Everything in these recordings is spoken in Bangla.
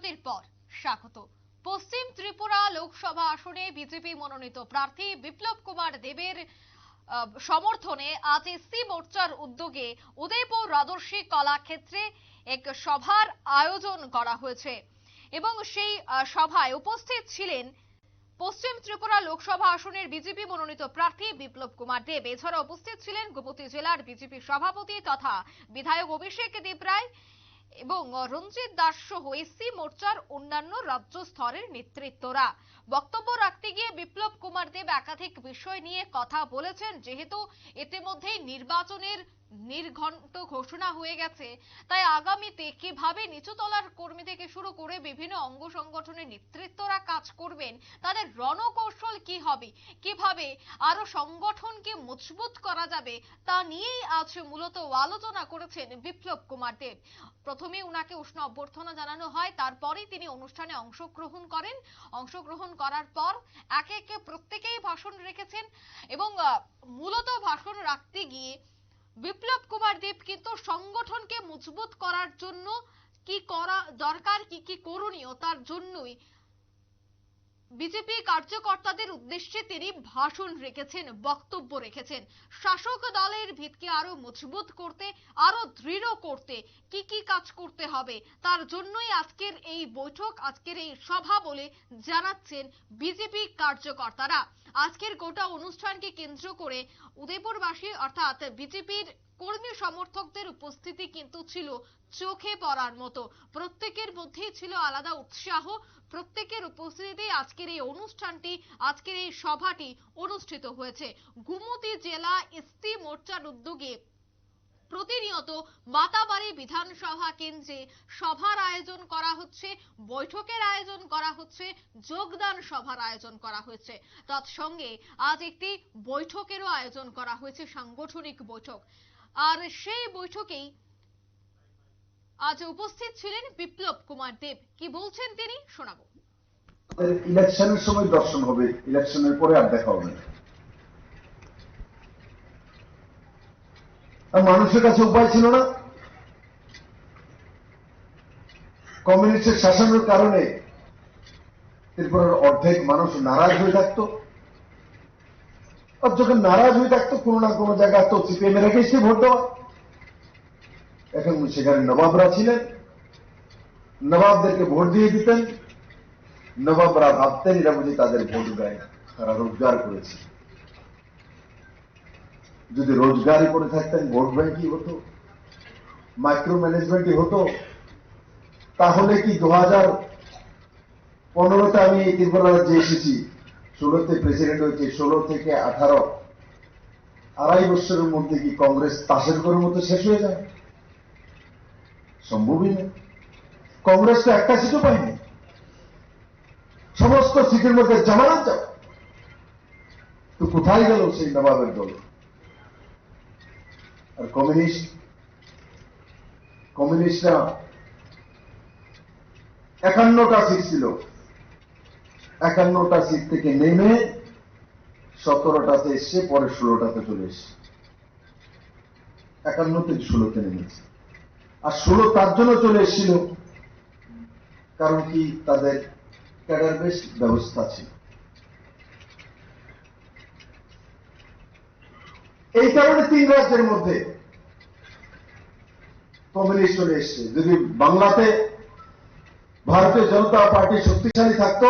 বিরতির পর। স্বাগত। পশ্চিম ত্রিপুরা লোকসভা আসনে বিজেপি মনোনীত প্রার্থী বিপ্লব কুমার দেবের সমর্থনে আজ এসসি মোর্চার উদ্যোগে উদয়পুর রাজর্ষি কলাক্ষেত্রে এক সভার আয়োজন করা হয়েছে এবং সেই সভায় উপস্থিত ছিলেন পশ্চিম ত্রিপুরা লোকসভা আসনের বিজেপি মনোনীত প্রার্থী বিপ্লব কুমার দেব। এছাড়া উপস্থিত ছিলেন গোমতী জেলার বিজেপি সভাপতি তথা বিধায়ক অভিষেক দেব রায় এবং রঞ্জিত দাস সহ এসসি মোর্চার অন্যান্য রাজ্য স্তরের নেতৃত্বরা। বক্তব্য রাখতে গিয়ে বিপ্লব কুমার দেব একাধিক বিষয় নিয়ে কথা বলেছেন, যেহেতু ইতিমধ্যেই নির্বাচনের নির্ঘণ্ট ঘোষণা হয়ে গেছে। তাই আগামীতে কীভাবে নিচুতলার কর্মী থেকে শুরু করে বিভিন্ন অঙ্গ সংগঠনের নেতৃত্বরা কাজ করবেন, তাদের রণকৌশল কি হবে, কীভাবে আরও সংগঠনকে মজবুত করা যাবে, তা নিয়েই আজ মূলত আলোচনা করেছেন বিপ্লব কুমার দেব। প্রথমে উনাকে উষ্ণ অভ্যর্থনা জানানো হয়, তারপরেই তিনি অনুষ্ঠানে অংশগ্রহণ করেন। অংশগ্রহণ করার পর একে একে প্রত্যেকেই ভাষণ রেখেছেন এবং মূলত ভাষণ রাখতে গিয়ে বিপ্লব কুমার দেব কিন্তু সংগঠনকে মজবুত করার জন্য কি করা দরকার, কি কি করণীয় তার জন্যই বিজেপি কার্যকর্তাদের উদ্দেশ্যে তিনি ভাষণ রেখেছেন, বক্তব্য রেখেছেন। শাসক দলের ভিতকে আরও মজবুত করতে, আরও দৃঢ় করতে কি কি কাজ করতে হবে, তার জন্যই আজকের এই বৈঠক, আজকের এই সভা বলে জানাচ্ছেন বিজেপি কার্যকর্তারা। আজকের গোটা অনুষ্ঠানকে কেন্দ্র করে উদয়পুরবাসী, অর্থাৎ বিজেপির কর্মী সমর্থকদের উপস্থিতি কিন্তু ছিল চোখে পড়ার মতো। প্রত্যেকের মধ্যেই ছিল আলাদা উৎসাহ। প্রত্যেকের উপস্থিতিতে আজকের এই অনুষ্ঠানটি, আজকের এই সভাটি অনুষ্ঠিত হয়েছে। গুমতি জেলা এসটি মোর্চার উদ্যোগে প্রতিনিয়ত মাতাবাড়ি বিধানসভা কেন্দ্রে সভার আয়োজন করা হচ্ছে, বৈঠকের আয়োজন করা হচ্ছে, যোগদান সভার আয়োজন করা হয়েছে। তৎসঙ্গে আজ একটি বৈঠকেরও আয়োজন করা হয়েছে, সাংগঠনিক বৈঠক। আর সেই বৈঠকেই আজ উপস্থিত ছিলেন বিপ্লব কুমার দেব। কি বলছেন তিনি? শোনাবো। ইলেকশনের সময় দর্শন হবে, ইলেকশনের পরে আর দেখা হবে না। আর মানুষের কাছে উপায় ছিল না। কমিউনিস্টের শাসনের কারণে ত্রিপুরার অর্ধেক মানুষ নারাজ হয়ে থাকতো। আর যখন নারাজ হয়ে থাকতো, কোনো না কোনো জায়গায় তো সিপিএম এ রেখেছি ভোট দেওয়া। এখন সেখানে নবাবরা ছিলেন। নবাবদেরকে ভোট দিয়ে দিতেন। নবাবরা ভাবতেন এরা বুঝি তাদের ভোট দেয় তারা রোজগার করেছে। যদি রোজগারই করে থাকতেন, ভোট ব্যাংকই হতো মাইক্রো ম্যানেজমেন্টই হতো, তাহলে কি দু হাজার পনেরোতে আমি এই ত্রিপুরা রাজ্যে এসেছি, ষোলোতে প্রেসিডেন্ট হয়েছে, ষোলো থেকে আঠারো, আড়াই বছরের মধ্যে কি কংগ্রেস তাসের করার মতো শেষ হয়ে যায়? সম্ভবই না। কংগ্রেস তো একটা সিটও পায়নি। সমস্ত সিটের মধ্যে জামানত যাও তো কোথায় গেল সেই নবাবের দল? আর কমিউনিস্ট কমিউনিস্টরা একান্নটা সিট ছিল। একান্নটা সিট থেকে নেমে সতেরোটাতে এসছে পরে ষোলোটাতে চলে এসছে একান্ন থেকে ষোলোতে নেমেছে। আর ষোলো তার জন্য চলে এসেছিল। কারণ কি? তাদের ক্যাডার বেশ ব্যবস্থা ছিল এই কারণে তিন রাজ্যের মধ্যে। কমিউনিস্ট চলে এসছে। যদি বাংলাতে ভারতীয় জনতা পার্টি শক্তিশালী থাকতো,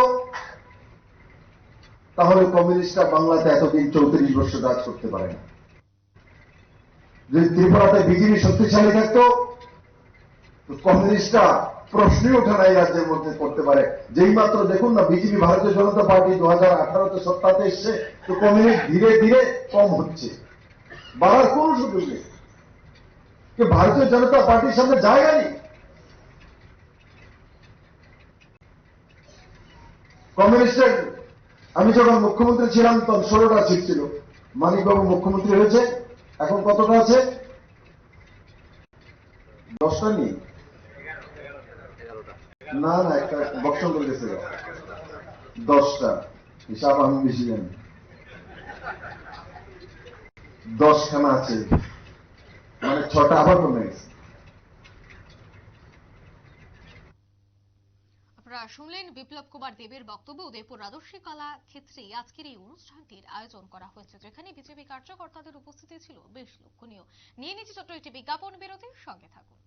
তাহলে কমিউনিস্টরা বাংলাতে এতদিন চৌত্রিশ বছর কাজ করতে পারে না। যদি ত্রিপুরাতে বিজেপি শক্তিশালী থাকতো কমিউনিস্টরা প্রশ্নই ওঠে না এই রাজ্যের মধ্যে করতে পারে। যেই মাত্র দেখুন না, বিজেপি ভারতীয় জনতা পার্টি দু হাজার আঠারোতে সত্তাতে এসছে, তো কমিউনিস্ট ধীরে ধীরে কম হচ্ছে। বাড়ার কোন সুযোগ নেই? ভারতীয় জনতা পার্টির সামনে জায়গা নেই কমিউনিস্টের, আমি যখন মুখ্যমন্ত্রী ছিলাম, তখন ষোলোটা সিট ছিল। মানিকবাবু মুখ্যমন্ত্রী হয়েছে, এখন কতটা আছে? দশটা নেই। না না, একটা বক্সন করে দশটা, হিসাব আমি বেশি জানি দশখানা আছে। মানে ছটা আবার কমে গেছে। আপনারা শুনলেন বিপ্লব কুমার দেবের বক্তব্য, উদয়পুর রাজস্বী কলা ক্ষেত্রে আজকের এই অনুষ্ঠানটির আয়োজন করা হয়েছে, যেখানে বিজেপি কার্যকর্তাদের উপস্থিতি ছিল বেশ লক্ষণীয়। নিয়ে নিচ্ছে ছোট্ট একটি বিজ্ঞাপন বিরতির সঙ্গে থাকুন।